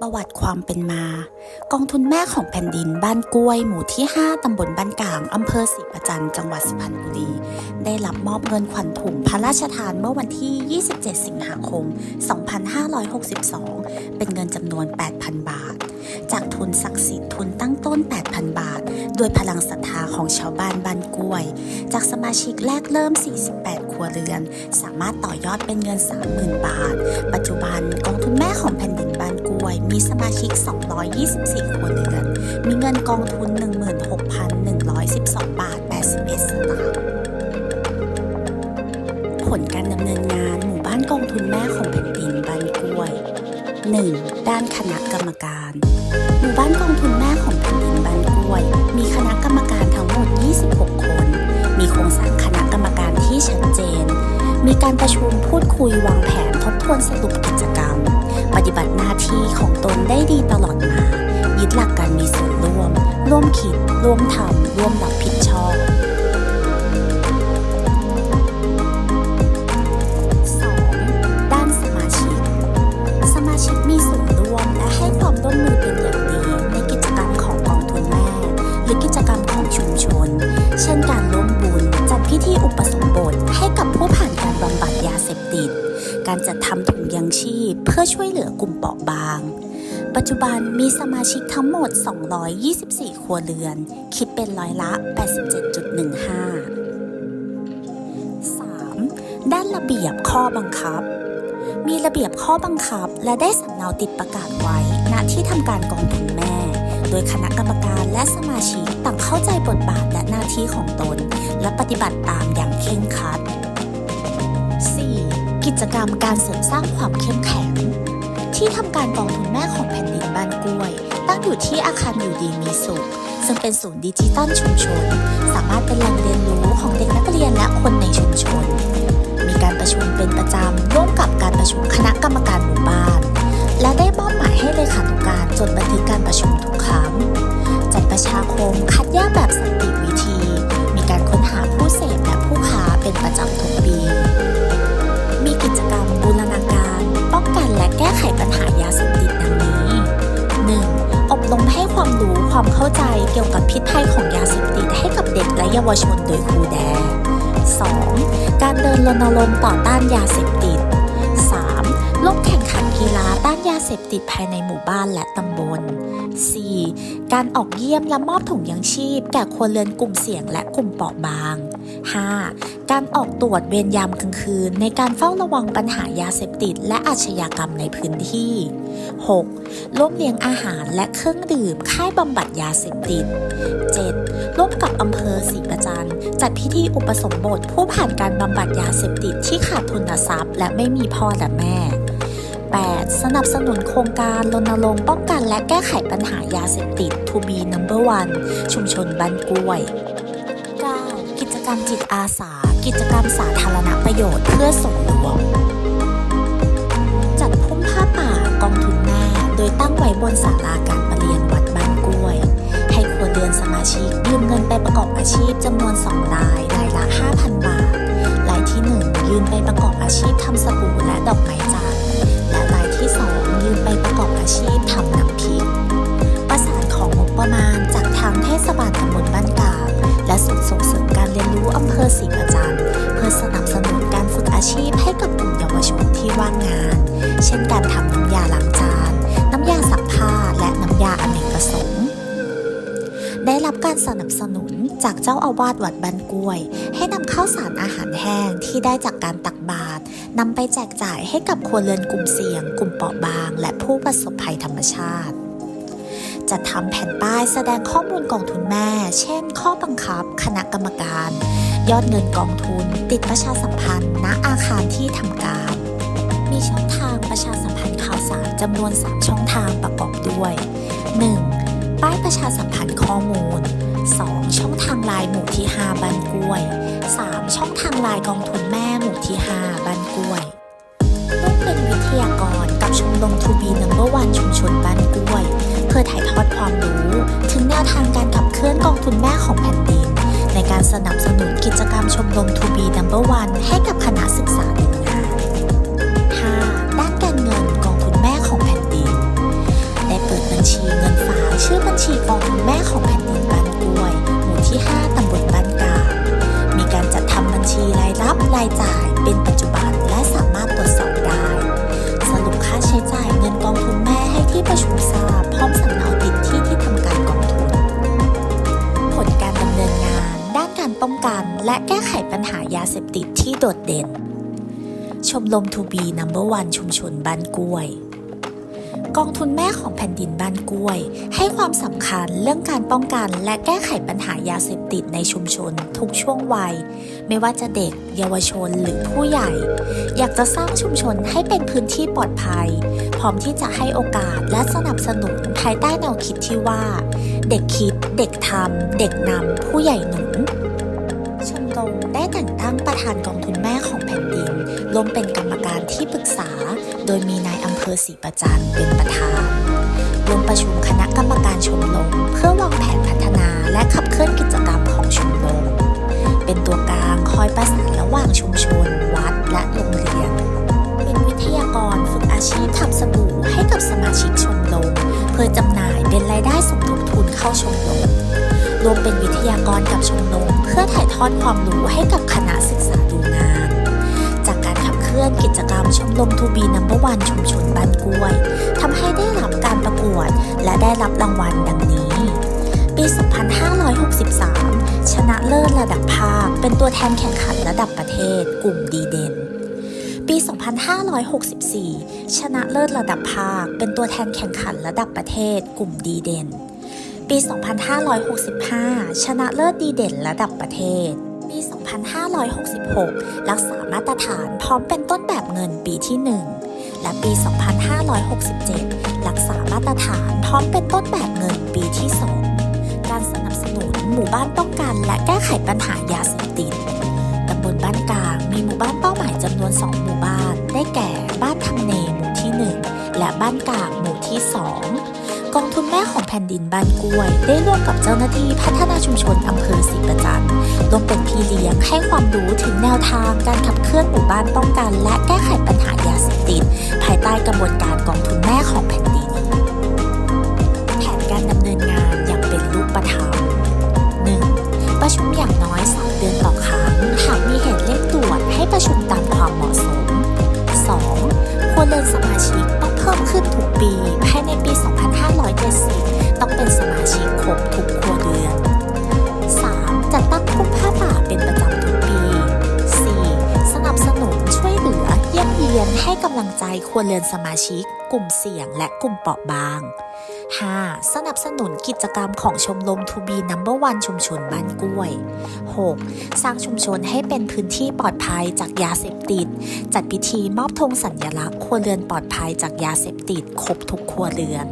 ประวัติความเป็นมา กองทุนแม่ของแผ่นดินบ้านกล้วย หมู่ที่ 5 ตำบลบ้านกลาง อำเภอศรีประจันจังหวัดสุพรรณบุรี ได้รับมอบเงินขวัญถุงพระราชทานเมื่อวันที่ 27 สิงหาคม 2562 เป็นเงินจำนวน 8,000 บาท จากทุนศักดิ์สิทธิ์ทุนตั้งต้น 8,000 บาทด้วยพลังศรัทธาของชาวบ้านบ้านกล้วย จากสมาชิกแรกเริ่ม 48 ครัวเรือน สามารถต่อยอดเป็นเงิน 30,000 บาท ปัจจุบันกองทุนแม่ของแผ่นดินบ้านกล้วยมีสมาชิก 224ครัวเรือน มีเงินกองทุน 16,112 บาท 81 สตางค์ผลการดำเนินงานหมู่บ้านกองทุนแม่ของแผ่นดินบ้านกล้วย 1. ด้านคณะกรรมการ หมู่บ้านกองทุนแม่ของแผ่นดินบ้านกล้วย มีคณะกรรมการทั้งหมด 26 คน มีโครงสร้างคณะกรรมการที่ชัดเจน มีการประชุมพูดคุยวางแผนทบทวนสรุปกิจกรรม ปฏิบัติหน้าที่ของตนได้ดีตลอดมา ยึดหลักการมีส่วนร่วม ร่วมคิด ร่วมทำ ร่วมรับผิดชอบ 2. ด้านสมาชิก สมาชิกมีส่วนร่วมและให้ความร่วมมือเป็นอย่างดีในกิจกรรมของกองทุนแม่ หรือกิจกรรมของชุมชน เช่นการร่วมบุญจัดพิธีอุปสมบทให้กับผู้ผ่านการบำบัดยาเสพติด การจัดทำถุงยังชีพ เพื่อช่วยเหลือกลุ่มเปราะบาง ปัจจุบันมีสมาชิกทั้งหมด 224 ครัวเรือน คิดเป็นร้อยละ 87.15 3. ด้านระเบียบข้อบังคับ มีระเบียบข้อบังคับ และได้สำเนาติดประกาศไว้ณที่ทำการกองทุนแม่ โดยคณะกรรมการและสมาชิกต่างเข้าใจบทบาทและหน้าที่ของตน และปฏิบัติตามอย่างเคร่งครัด กิจกรรมการเสริมสร้างความเข้มแข็ง ที่ทำการกองทุนแม่ของแผ่นดินบ้านกล้วย ตั้งอยู่ที่อาคารอยู่ดีมีสุข ซึ่งเป็นศูนย์ดิจิตอลชุมชน สามารถเป็นแหล่งเรียนรู้ของเด็กนักเรียนและคนในชุมชน มีการประชุมเป็นประจำร่วมกับการประชุมคณะกรรมการหมู่บ้าน และได้มอบหมายให้เลขานุการจดบันทึกการประชุมทุกครั้ง เข้าใจเกี่ยวกับพิษภัยของยาเสพติดให้กับเด็กและเยาวชนโดยครูแด 2. การเดินรณรงค์ต่อต้านยาเสพติด 3. ร่วมแข่งขัน กีฬาต้านยาเสพติดภายในหมู่บ้านและตำบล 4. การออกเยี่ยมและมอบถุงยังชีพ แก่ครัวเรือนกลุ่มเสี่ยงและกลุ่มเปราะบาง 5. การออกตรวจเวรยามกลางคืน ในการเฝ้าระวังปัญหายาเสพติด และอาชญากรรมในพื้นที่ 6. ร่วมเลี้ยงอาหารและเครื่องดื่มค่ายบำบัดยาเสพติด 7. ร่วมกับอำเภอศรีประจันจัดพิธีอุปสมบทผู้ผ่านการบำบัดยาเสพติดที่ขาดทุนทรัพย์ และไม่มีพ่อและแม่ 8. สนับสนุนโครงการรณรงค์ป้องกันและแก้ไขปัญหายาเสพติด To be number one ชุมชนบ้านกล้วย 9. กิจกรรมจิตอาสา กิจกรรมสาธารณประโยชน์เพื่อส่วนรวมจัดพุ่มผ้าป่ากองทุนแม่โดยตั้งไว้บนศาลาการประเรียนวัดบ้านกล้วย ให้ครัวเรือนสมาชิกยืมเงินไปประกอบอาชีพจำนวน2ราย ว่างงาน เช่นการทำน้ำยาล้างจาน น้ำยาซักผ้า และน้ำยาอเนกประสงค์ ได้รับการสนับสนุนจากเจ้าอาวาสวัดบ้านกล้วย ให้นำข้าวสารอาหารแห้งที่ได้จากการตักบาตรนำไปแจกจ่ายให้กับครัวเรือนกลุ่มเสี่ยง กลุ่มเปราะบาง และผู้ประสบภัยธรรมชาติจัดทำแผ่นป้ายแสดงข้อมูลกองทุนแม่ เช่น ข้อบังคับ คณะกรรมการ ยอดเงินกองทุน ติดประชาสัมพันธ์ ณ อา จำนวน 3 ช่องทางประกอบด้วย 1. ป้ายประชาสัมพันธ์ข้อมูล 2. ช่องทางลน์หมู่ที่ 5บ้านกล้วย 3. ช่องทางลน์กองทุนแม่หมู่ที่ 5บ้านกล้วยร่วมเป็นวิทยากรกับชมรมทูบีนัมเบอร์วันชุมชนบ้านกล้วย เพื่อถ่ายทอดความรู้ ถึงแนวทางการขับเคลื่อนกองทุนแม่ของแผ่นดินในการสนับสนุนกิจกรรมชมรมทูบีนัมเบอร์วันให้กับคณะศึกษาารถใช้จ่ายเงินกองทุนแม่ให้ที่ประชุมทราบพร้อมสำเนาติดที่ที่ทำการกองทุน ผลการดำเนินงาน ด้านการป้องกัน และแก้ไขปัญหายาเสพติดที่โดดเด่น ชมรมทูบีนัมเบอร์วันชุมชนบ้านกล้วย กองทุนแม่ของแผ่นดินบ้านกล้วย ให้ความสำคัญเรื่องการป้องกันและแก้ไขปัญหายาเสพติดในชุมชน ทุกช่วงวัย ไม่ว่าจะเด็ก เยาวชนหรือผู้ใหญ่ อยากจะสร้างชุมชนให้เป็นพื้นที่ปลอดภัย พร้อมที่จะให้โอกาสและสนับสนุนภายใต้แนวคิดที่ว่า เด็กคิด เด็กทำเด็กนำผู้ใหญ่หนุนชมรมได้แต่งตั้งประธานกองทุนแม่ของแผ่นดินรวมเป็นกรรมการที่ปรึกษา โดยมีนายอำเภอศรีประจันเป็นประธานรวมประชุมคณะกรรมการชมรมเพื่อวางแผนพัฒนาและขับเคลื่อนกิจกรรมของชมรมเป็นตัวกลางคอยประสานระหว่างชุมชน วัดและโรงเรียน เป็นวิทยากรฝึกอาชีพทำสบู่ให้กับสมาชิกชมรมเพื่อจำหน่ายเป็นรายได้สมทบทุนเข้าชมรมรวมเป็นวิทยากรกับชมรมเพื่อถ่ายทอดความรู้ให้กับคณะศึกษาดูงาน เลื่อนกิจกรรมชมรมทูบีนัมเบอร์วันชุมชนบ้านกล้วยทำให้ได้รับการประกวดและได้รับรางวัลดังนี้ ปี 2563 ชนะเลิศระดับภาค เป็นตัวแทนแข่งขันระดับประเทศ กลุ่มดีเด่น ปี 2564 ชนะเลิศระดับภาค เป็นตัวแทนแข่งขันระดับประเทศ กลุ่มดีเด่น ปี 2565 ชนะเลิศดีเด่นระดับประเทศ 2566 รักษามาตรฐานพร้อมเป็นต้นแบบเงินปีที่ 1 และปี 2567 รักษามาตรฐานพร้อมเป็นต้นแบบเงินปีที่ 2 การสนับสนุนหมู่บ้านป้องกัน และแก้ไขปัญหายาเสพติดตำบลบ้านกลางมีหมู่บ้านเป้าหมายจำนวน 2 หมู่บ้าน ได้แก่บ้านทำเนหมู่ที่ 1 และบ้านกลางหมู่ที่ 2 กองทุนแม่ของแผ่นดินบ้านกล้วย ได้ร่วมกับเจ้าหน้าที่พัฒนาชุมชนอำเภอ วมเป็นพี่เลี้ยงให้ความรู้ถึงแนวทางการขับเคลื่อนหมู่บ้านป้องกัน และแก้ไขปัญหายาเสพติดภายใต้กระบวนการกองทุนแม่ของแผ่นดิน แผนการดำเนินงานอย่างเป็นรูปธรรมำลังใจครัวเรือนสมาชิก กลุ่มเสี่ยงและกลุ่มเปราะบาง 5. สนับสนุนกิจกรรมของชมรมทูบีนัมเบอร์วันชุมชนบ้านกล้วย 6. สร้างชุมชนให้เป็นพื้นที่ปลอดภัยจากยาเสพติด จัดพิธีมอบธงสัญลักษณ์ครัวเรือนปลอดภัยจากยาเสพติดครบทุกครัวเรือน